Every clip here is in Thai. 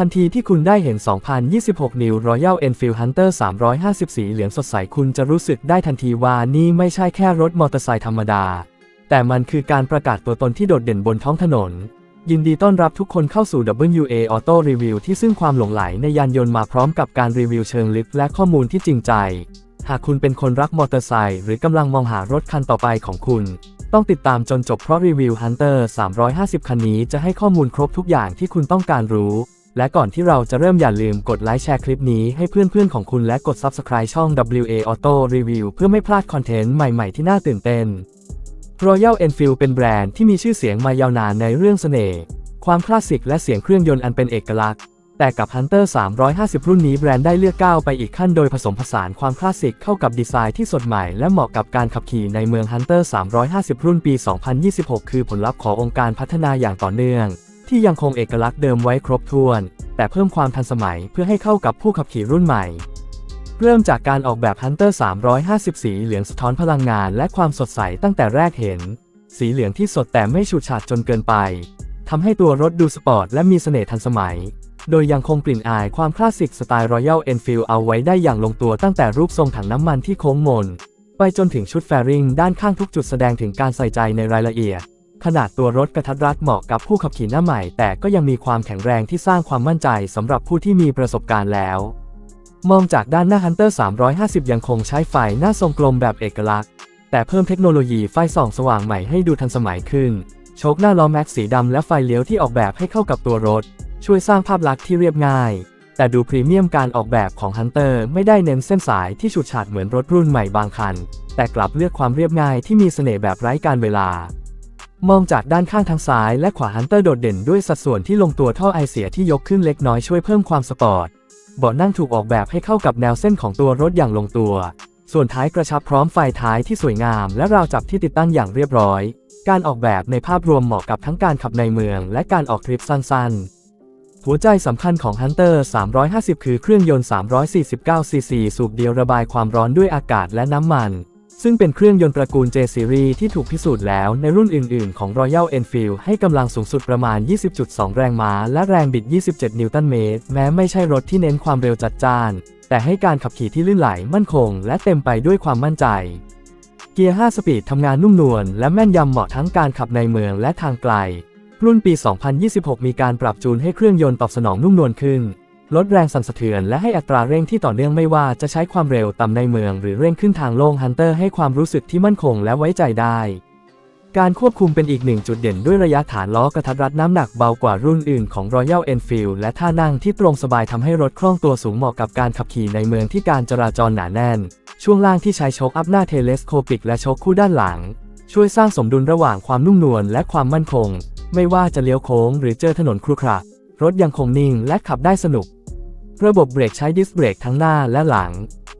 ทันทีที่คุณได้เห็น 2026 New Royal Enfield Hunter 350 สีเหลืองสดใส คุณจะรู้สึกได้ทันทีว่านี่ไม่ใช่แค่รถมอเตอร์ไซค์ธรรมดา แต่มันคือการประกาศตัวตนที่โดดเด่นบนท้องถนน ยินดีต้อนรับทุกคนเข้าสู่ WA Auto Review ที่ซึ่งความหลงไหลในยานยนต์มาพร้อมกับการรีวิวเชิงลึกและข้อมูลที่จริงใจ หากคุณเป็นคนรักมอเตอร์ไซค์หรือกำลังมองหารถคันต่อไปของคุณต้องติดตามจนจบเพราะรีวิว Hunter 350 คันนี้จะให้ข้อมูลครบทุกอย่างที่คุณต้องการรู้ และก่อนที่เราจะเริ่มอย่าลืมกดไลค์แชร์คลิปนี้ให้เพื่อนๆของคุณและกด Subscribe ช่อง WA Auto Review เพื่อไม่พลาดคอนเทนต์ใหม่ๆที่น่าตื่นเต้น Royal Enfield เป็นแบรนด์ที่มีชื่อเสียงมายาวนานในเรื่องเสน่ห์ความคลาสสิกและเสียงเครื่องยนต์อันเป็นเอกลักษณ์ แต่กับ Hunter 350 รุ่นนี้แบรนด์ได้เลือกก้าวไปอีกขั้นโดยผสมผสานความคลาสสิกเข้ากับดีไซน์ที่สดใหม่และเหมาะกับการขับขี่ในเมือง Hunter 350 รุ่นปี 2026 คือผลลัพธ์ขององค์การพัฒนาอย่างต่อเนื่อง ที่ยังคงเอกลักษณ์เดิมไว้ครบถ้วน แต่เพิ่มความทันสมัยเพื่อให้เข้ากับผู้ขับขี่รุ่นใหม่ เริ่มจากการออกแบบ Hunter 350 สีเหลืองสะท้อนพลังงานและความสดใสตั้งแต่แรกเห็น สีเหลืองที่สดแต่ไม่ฉูดฉาดจนเกินไปทำให้ตัวรถดูสปอร์ตและมีเสน่ห์ทันสมัย โดยยังคงกลิ่นอายความคลาสสิกสไตล์ Royal Enfield เอาไว้ได้อย่างลงตัวตั้งแต่รูปทรงถังน้ำมันที่โค้งมน ไปจนถึงชุดแฟริงด้านข้างทุกจุดแสดงถึงการใส่ใจในรายละเอียด ขนาดตัวรถกระทัดรัดเหมาะกับผู้ขับขี่หน้าใหม่ แต่ก็ยังมีความแข็งแรงที่สร้างความมั่นใจสำหรับผู้ที่มีประสบการณ์แล้ว มองจากด้านหน้า Hunter 350 ยังคงใช้ไฟหน้าทรงกลมแบบเอกลักษณ์ แต่เพิ่มเทคโนโลยีไฟส่องสว่างใหม่ให้ดูทันสมัยขึ้น โชคหน้าล้อแม็กสีดำและไฟเลี้ยวที่ออกแบบให้เข้ากับตัวรถ ช่วยสร้างภาพลักษณ์ที่เรียบง่าย แต่ดูพรีเมียมการออกแบบของ Hunter ไม่ได้เน้นเส้นสายที่ฉูดฉาดเหมือนรถรุ่นใหม่บางคัน แต่กลับเลือกความเรียบง่ายที่มีเสน่ห์แบบไร้การเวลา มองจากด้านข้างทางซ้ายและขวา Hunter โดดเด่นด้วยสัดส่วนที่ลงตัวท่อไอเสียที่ยกขึ้นเล็กน้อยช่วยเพิ่มความสปอร์ตเบาะนั่งถูกออกแบบให้เข้ากับแนวเส้นของตัวรถอย่างลงตัว ส่วนท้ายกระชับพร้อมไฟท้ายที่สวยงาม และราวจับที่ติดตั้งอย่างเรียบร้อย การออกแบบในภาพรวมเหมาะกับทั้งการขับในเมือง และการออกทริปสั้นๆ หัวใจสำคัญของ Hunter 350 คือเครื่องยนต์ 349 ซีซี สูบเดียวระบายความร้อนด้วยอากาศและน้ำมัน ซึ่งเป็นเครื่องยนต์ตระกูล J Series ที่ถูกพิสูจน์แล้วในรุ่นอื่น ๆ ของ Royal Enfield ให้กำลังสูงสุดประมาณ 20.2 แรงม้า และแรงบิด 27 นิวตันเมตร แม้ไม่ใช่รถที่เน้นความเร็วจัดจ้าน แต่ให้การขับขี่ที่ลื่นไหลมั่นคง และเต็มไปด้วยความมั่นใจ เกียร์ 5 สปีดทำงานนุ่มนวลและแม่นยำเหมาะทั้งการขับในเมืองและทางไกล รุ่นปี 2026 มีการปรับจูนให้เครื่องยนต์ตอบสนองนุ่มนวลขึ้น ลดแรงสั่นสะเทือนและให้อัตราเร่งที่ต่อเนื่องไม่ว่าจะใช้ความเร็วต่ำในเมืองหรือเร่งขึ้นทางโล่ง Hunter ให้ความรู้สึกที่มั่นคงและไว้ใจได้ การควบคุมเป็นอีกหนึ่งจุดเด่นด้วยระยะฐานล้อกระทัดรัดน้ำหนักเบากว่ารุ่นอื่นของ Royal Enfield และท่านั่งที่ตรงสบายทำให้รถคล่องตัวสูงเหมาะกับการขับขี่ในเมืองที่การจราจรหนาแน่น ช่วงล่างที่ใช้โชคอัพหน้าเทเลสโคปิกและโชคคู่ด้านหลัง ช่วยสร้างสมดุลระหว่างความนุ่มนวลและความมั่นคง ไม่ว่าจะเลี้ยวโค้งหรือเจอถนนครุขระรถยังคงนิ่งและขับได้สนุก ระบบเบรกใช้ดิสเบรกทั้งหน้าและหลัง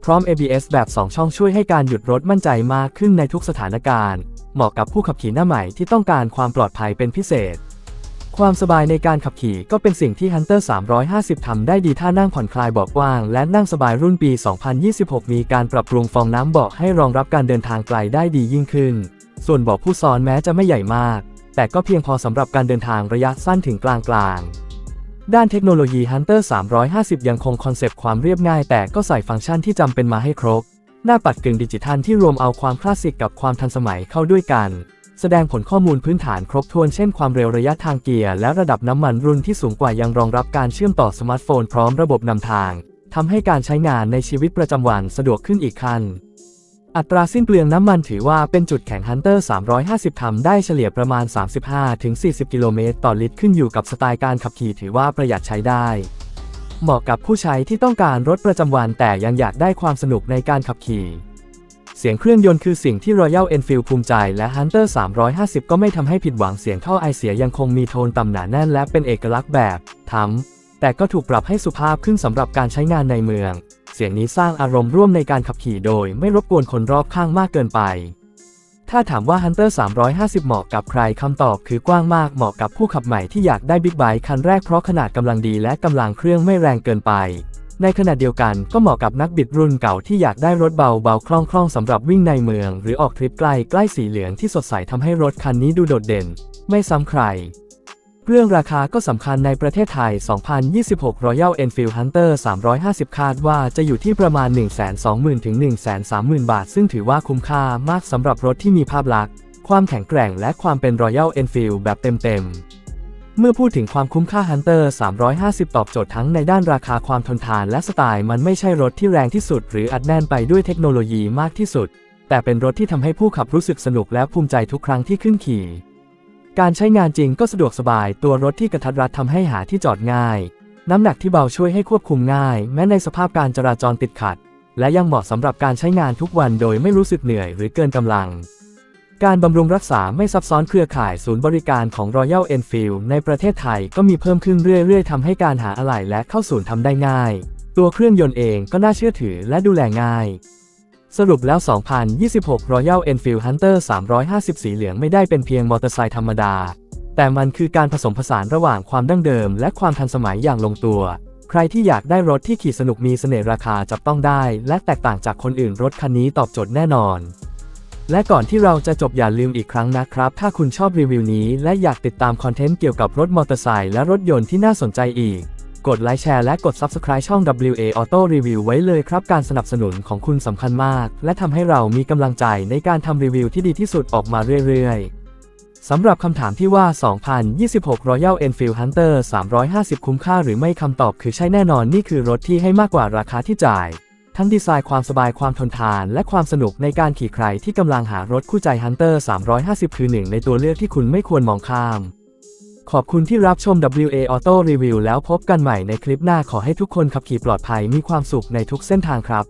พร้อม ABS แบบ 2 ช่องช่วยให้การหยุดรถมั่นใจมากขึ้นในทุกสถานการณ์ เหมาะกับผู้ขับขี่หน้าใหม่ที่ต้องการความปลอดภัยเป็นพิเศษ ความสบายในการขับขี่ก็เป็นสิ่งที่ Hunter 350 ทำได้ดีท่านั่งผ่อนคลายเบาะกว้าง และนั่งสบายรุ่นปี 2026 มีการปรับปรุงฟองน้ำเบาะให้รองรับการเดินทางไกลได้ดียิ่งขึ้น ส่วนเบาะผู้ซ้อนแม้จะไม่ใหญ่มาก แต่ก็เพียงพอสำหรับการเดินทางระยะสั้นถึงกลางกลางๆ ด้านเทคโนโลยี Hunter 350 ยังคงคอนเซปต์ความเรียบง่าย แต่ก็ใส่ฟังก์ชันที่จำเป็นมาให้ครบ หน้าปัดกึ่งดิจิทัลที่รวมเอาความคลาสสิกกับความทันสมัยเข้าด้วยกัน แสดงผลข้อมูลพื้นฐานครบถ้วนเช่นความเร็วระยะทางเกียร์ และระดับน้ำมันรุ่นที่สูงกว่ายังรองรับการเชื่อมต่อสมาร์ทโฟนพร้อมระบบนำทางทำให้การใช้งานในชีวิตประจำวันสะดวกขึ้นอีกขั้น อัตราสิ้นเปลืองน้ำมันถือว่าเป็นจุดแข็ง Hunter 350ทำได้เฉลี่ยประมาณ 35-40 กิโลเมตรต่อลิตรขึ้นอยู่กับสไตล์การขับขี่ถือว่าประหยัดใช้ได้ เหมาะกับผู้ใช้ที่ต้องการรถประจำวันแต่ยังอยากได้ความสนุกในการขับขี่ เสียงเครื่องยนต์คือสิ่งที่ Royal Enfield ภูมิใจ และ Hunter 350 ก็ไม่ทำให้ผิดหวังเสียงท่อไอเสียยังคงมีโทนต่ำหนาแน่นและเป็นเอกลักษณ์แบบทำ แต่ก็ถูกปรับให้สุภาพขึ้นสำหรับการใช้งานในเมือง เสียงนี้สร้างอารมณ์ร่วมในการขับขี่โดยไม่รบกวนคนรอบข้างมากเกินไป ถ้าถามว่า Hunter 350 เหมาะกับใครคำตอบคือกว้างมากเหมาะกับผู้ขับใหม่ที่อยากได้บิ๊กไบค์คันแรกเพราะขนาดกำลังดีและกำลังเครื่องไม่แรงเกินไป ในขณะเดียวกันก็เหมาะกับนักบิดรุ่นเก่าที่อยากได้รถเบาเบาคล่องคล่องสำหรับวิ่งในเมือง หรือออกทริปใกลใกล้สีเหลืองที่สดใสทำให้รถคันนี้ดูโดดเด่น ไม่ซ้ำใคร เรื่องราคาก็สำคัญในประเทศไทย 2026 Royal Enfield Hunter 350 คาดว่าจะอยู่ที่ประมาณ 120,000 ถึง 130,000 บาท ซึ่งถือว่าคุ้มค่ามากสำหรับรถที่มีภาพลักษณ์ ความแข็งแกร่งและความเป็น Royal Enfield แบบเต็มๆ เมื่อพูดถึงความคุ้มค่า Hunter 350 ตอบโจทย์ทั้งในด้านราคาความทนทานและสไตล์ มันไม่ใช่รถที่แรงที่สุด หรืออัดแน่นไปด้วยเทคโนโลยีมากที่สุด แต่เป็นรถที่ทำให้ผู้ขับรู้สึกสนุกและภูมิใจทุกครั้งที่ขึ้นขี่ การใช้งานจริงก็สะดวกสบาย ตัวรถที่กระทัดรัดทำให้หาที่จอดง่าย น้ำหนักที่เบาช่วยให้ควบคุมง่าย แม้ในสภาพการจราจรติดขัด และยังเหมาะสำหรับการใช้งานทุกวันโดยไม่รู้สึกเหนื่อยหรือเกินกำลัง การบำรุงรักษาไม่ซับซ้อนเครือข่ายศูนย์บริการของ Royal Enfield ในประเทศไทยก็มีเพิ่มขึ้นเรื่อยๆทำให้การหาอะไหล่และเข้าศูนย์ทำได้ง่าย ตัวเครื่องยนต์เองก็น่าเชื่อถือและดูแลง่าย สรุปแล้ว 2026 Royal Enfield Hunter 350 สีเหลืองไม่ได้เป็นเพียงมอเตอร์ไซค์ธรรมดา แต่มันคือการผสมผสานระหว่างความดั้งเดิม และความทันสมัยอย่างลงตัว ใครที่อยากได้รถที่ขี่สนุกมีเสน่ห์ราคาจับต้องได้ และแตกต่างจากคนอื่นรถคันนี้ตอบโจทย์แน่นอน และก่อนที่เราจะจบอย่าลืมอีกครั้งนะครับ ถ้าคุณชอบรีวิวนี้ และอยากติดตามคอนเทนต์เกี่ยวกับรถมอเตอร์ไซค์และรถยนต์ที่น่าสนใจอีก กดไลค์แชร์และกด Subscribe ช่อง WA Auto Review ไว้เลยครับ การสนับสนุนของคุณสำคัญมาก และทำให้เรามีกำลังใจในการทำรีวิวที่ดีที่สุดออกมาเรื่อยๆ สำหรับคำถามที่ว่า 2026 Royal Enfield Hunter 350 คุ้มค่าหรือไม่คำตอบคือใช่แน่นอนนี่คือรถที่ให้มากกว่าราคาที่จ่าย ทั้งดีไซน์ความสบายความทนทาน และความสนุกในการขี่ใครที่กำลังหารถคู่ใจ Hunter 350 คือหนึ่งในตัวเลือกที่คุณไม่ควรมองข้าม ขอบคุณที่รับชม WA Auto Review แล้วพบกันใหม่ในคลิปหน้าขอให้ทุกคนขับขี่ปลอดภัยมีความสุขในทุกเส้นทางครับ